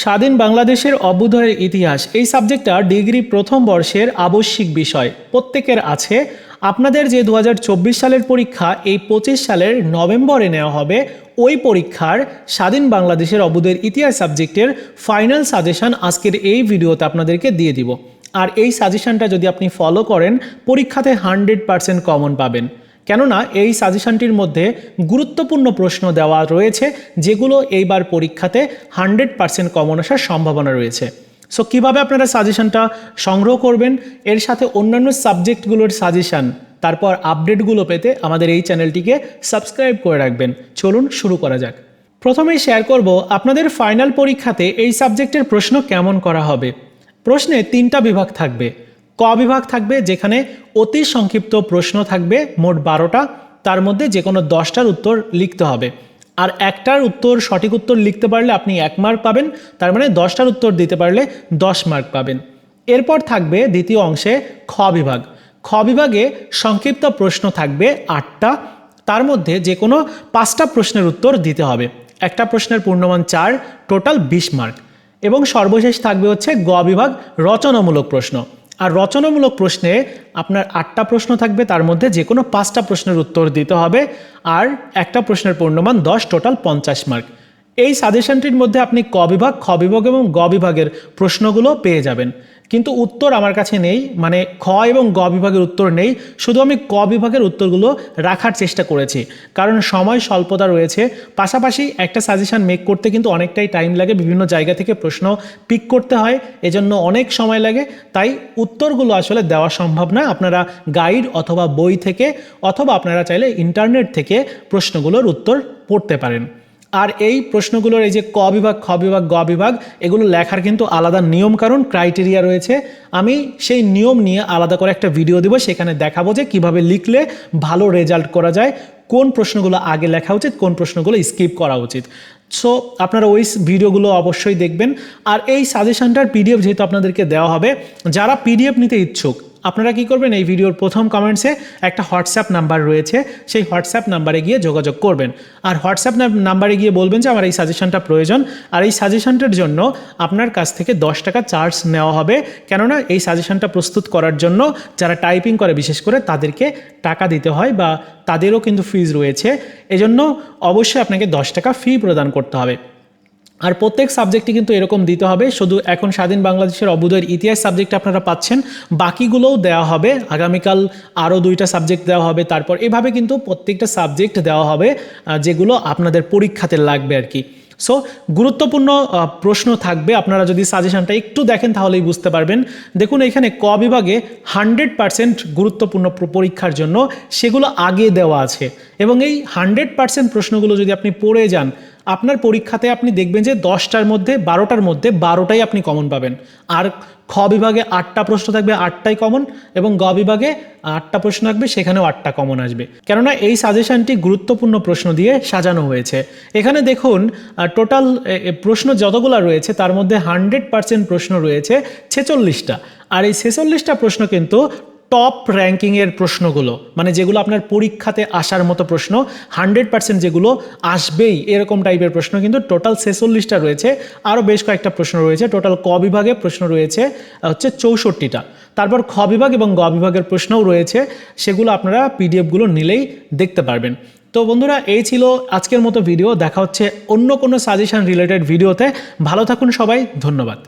স্বাধীন বাংলাদেশের অভ্যুদয়ের ইতিহাস। এই সাবজেক্টটা ডিগ্রি প্রথম বর্ষের আবশ্যিক বিষয়। প্রত্যেকের আছে। আপনাদের যে দু হাজার চব্বিশ সালের পরীক্ষা, এই পঁচিশ সালের নভেম্বরে নেওয়া হবে। ওই পরীক্ষার স্বাধীন বাংলাদেশের অভ্যুদয়ের ইতিহাস সাবজেক্টের ফাইনাল সাজেশন আজকের এই ভিডিওতে আপনাদেরকে দিয়ে দিব। আর এই সাজেশনটা যদি আপনি ফলো করেন, পরীক্ষাতে হান্ড্রেড পার্সেন্ট কমন পাবেন। কেননা এই সাজেশনটির মধ্যে গুরুত্বপূর্ণ প্রশ্ন দেওয়া রয়েছে, যেগুলো এইবার পরীক্ষাতে হান্ড্রেড পার্সেন্ট কমন আসার সম্ভাবনা রয়েছে। সো কীভাবে আপনারা সাজেশনটা সংগ্রহ করবেন? এর সাথে অন্যান্য সাবজেক্টগুলোর সাজেশন, তারপর আপডেটগুলো পেতে আমাদের এই চ্যানেলটিকে সাবস্ক্রাইব করে রাখবেন। চলুন শুরু করা যাক। প্রথমেই শেয়ার করব আপনাদের ফাইনাল পরীক্ষাতে এই সাবজেক্টের প্রশ্ন কেমন করা হবে। প্রশ্নে তিনটা বিভাগ থাকবে। ক বিভাগ থাকবে, যেখানে অতি সংক্ষিপ্ত প্রশ্ন থাকবে মোট বারোটা। তার মধ্যে যে কোনো দশটার উত্তর লিখতে হবে। আর একটার উত্তর, সঠিক উত্তর লিখতে পারলে আপনি এক মার্ক পাবেন। তার মানে দশটার উত্তর দিতে পারলে দশ মার্ক পাবেন। এরপর থাকবে দ্বিতীয় অংশে খ বিভাগ। খ বিভাগে সংক্ষিপ্ত প্রশ্ন থাকবে আটটা। তার মধ্যে যে কোনো পাঁচটা প্রশ্নের উত্তর দিতে হবে। একটা প্রশ্নের পূর্ণমান চার, টোটাল বিশ মার্ক এবং সর্বশেষ থাকবে হচ্ছে গ বিভাগ রচনামূলক প্রশ্ন। আর রচনামূলক প্রশ্নে আপনার আটটা প্রশ্ন থাকবে, তার মধ্যে যে কোনো পাঁচটা প্রশ্নের উত্তর দিতে হবে। আর একটা প্রশ্নের পূর্ণমান দশ, টোটাল পঞ্চাশ মার্ক। এই সাজেশনটির মধ্যে আপনি ক বিভাগ, খ বিভাগ এবং গ বিভাগের প্রশ্নগুলো পেয়ে যাবেন। কিন্তু উত্তর আমার কাছে নেই মানে খ এবং গ বিভাগের উত্তর নেই, শুধু আমি ক বিভাগের উত্তরগুলো রাখার চেষ্টা করেছি। কারণ সময় স্বল্পতা রয়েছে, পাশাপাশি একটা সাজেশান মেক করতে কিন্তু অনেকটাই টাইম লাগে, বিভিন্ন জায়গা থেকে প্রশ্ন পিক করতে হয়, এজন্য অনেক সময় লাগে। তাই উত্তরগুলো আসলে দেওয়া সম্ভব না, আপনারা গাইড অথবা বই থেকে, অথবা আপনারা চাইলে ইন্টারনেট থেকে প্রশ্নগুলোর উত্তর পড়তে পারেন। আর এই প্রশ্নগুলোর এই যে ক বিভাগ, খ বিভাগ, গ বিভাগ, এগুলো লেখার কিন্তু আলাদা নিয়ম কারণ ক্রাইটেরিয়া রয়েছে। আমি সেই নিয়ম নিয়ে আলাদা করে একটা ভিডিও দেবো, সেখানে দেখাবো যে কীভাবে লিখলে ভালো রেজাল্ট করা যায়, কোন প্রশ্নগুলো আগে লেখা উচিত, কোন প্রশ্নগুলো স্কিপ করা উচিত। সো আপনারা ওই ভিডিওগুলো অবশ্যই দেখবেন। আর এই সাজেশনটার পিডিএফ যেহেতু আপনাদেরকে দেওয়া হবে, যারা পিডিএফ নিতে ইচ্ছুক আপনারা কি করবেন? এই ভিডিওর প্রথম কমেন্টসে একটা হোয়াটসঅ্যাপ নাম্বার রয়েছে। সেই হোয়াটসঅ্যাপ নাম্বারে গিয়ে যোগাযোগ করবেন। আর হোয়াটসঅ্যাপ নাম্বারে গিয়ে বলবেন যে, আমার এই সাজেশনটা প্রয়োজন। আর এই সাজেশনটার জন্য আপনার কাছ থেকে দশ টাকা চার্জ নেওয়া হবে। কেননা এই সাজেশনটা প্রস্তুত করার জন্য যারা টাইপিং করে, বিশেষ করে তাদেরকে টাকা দিতে হয় বা তাদেরও কিন্তু ফিজ রয়েছে। এজন্য অবশ্যই আপনাকে দশ টাকা ফি প্রদান করতে হবে। আর প্রত্যেক সাবজেক্টই কিন্তু এরকম দিতে হবে। শুধু এখন স্বাধীন বাংলাদেশের অবুদয়ের ইতিহাস সাবজেক্ট আপনারা পাচ্ছেন। বাকিগুলোও দেওয়া হবে। আগামীকাল আরও দুইটা সাবজেক্ট দেওয়া হবে। তারপর এভাবে কিন্তু প্রত্যেকটা সাবজেক্ট দেওয়া হবে যেগুলো আপনাদের পরীক্ষাতে লাগবে আর কি। সো গুরুত্বপূর্ণ প্রশ্ন থাকবে। আপনারা যদি সাজেশনটা একটু দেখেন তাহলেই বুঝতে পারবেন। দেখুন, এখানে ক বিভাগে হান্ড্রেড পার্সেন্ট গুরুত্বপূর্ণ পরীক্ষার জন্য সেগুলো আগে দেওয়া আছে। এবং এই হান্ড্রেড পার্সেন্ট প্রশ্নগুলো যদি আপনি পড়ে যান আপনার পরীক্ষাতে আপনি দেখবেন যে দশটার মধ্যে, বারোটার মধ্যে বারোটাই আপনি কমন পাবেন। আর খ বিভাগে আটটা প্রশ্ন থাকবে, আটটাই কমন এবং গ বিভাগে আটটা প্রশ্ন থাকবে, সেখানেও আটটা কমন আসবে। কেননা এই সাজেশনটি গুরুত্বপূর্ণ প্রশ্ন দিয়ে সাজানো হয়েছে। এখানে দেখুন টোটাল প্রশ্ন যতগুলো রয়েছে, তার মধ্যে হান্ড্রেড পার্সেন্ট প্রশ্ন রয়েছে ছেচল্লিশটা। আর এই ছেচল্লিশটা প্রশ্ন কিন্তু টপ র্যাঙ্কিংয়ের প্রশ্নগুলো মানে যেগুলো আপনার পরীক্ষাতে আসার মতো প্রশ্ন হান্ড্রেড পার্সেন্ট যেগুলো আসবেই এরকম টাইপের প্রশ্ন, কিন্তু টোটাল ছেচল্লিশটা রয়েছে, আরও বেশ কয়েকটা প্রশ্ন রয়েছে টোটাল ক বিভাগে প্রশ্ন রয়েছে হচ্ছে চৌষট্টিটা। তারপর খ বিভাগ এবং গ বিভাগের প্রশ্নও রয়েছে, সেগুলো আপনারা পিডিএফগুলো নিলেই দেখতে পারবেন। তো বন্ধুরা, এই ছিল আজকের মতো ভিডিও দেখা হচ্ছে অন্য কোনো সাজেশন রিলেটেড ভিডিওতে ভালো থাকুন সবাই, ধন্যবাদ।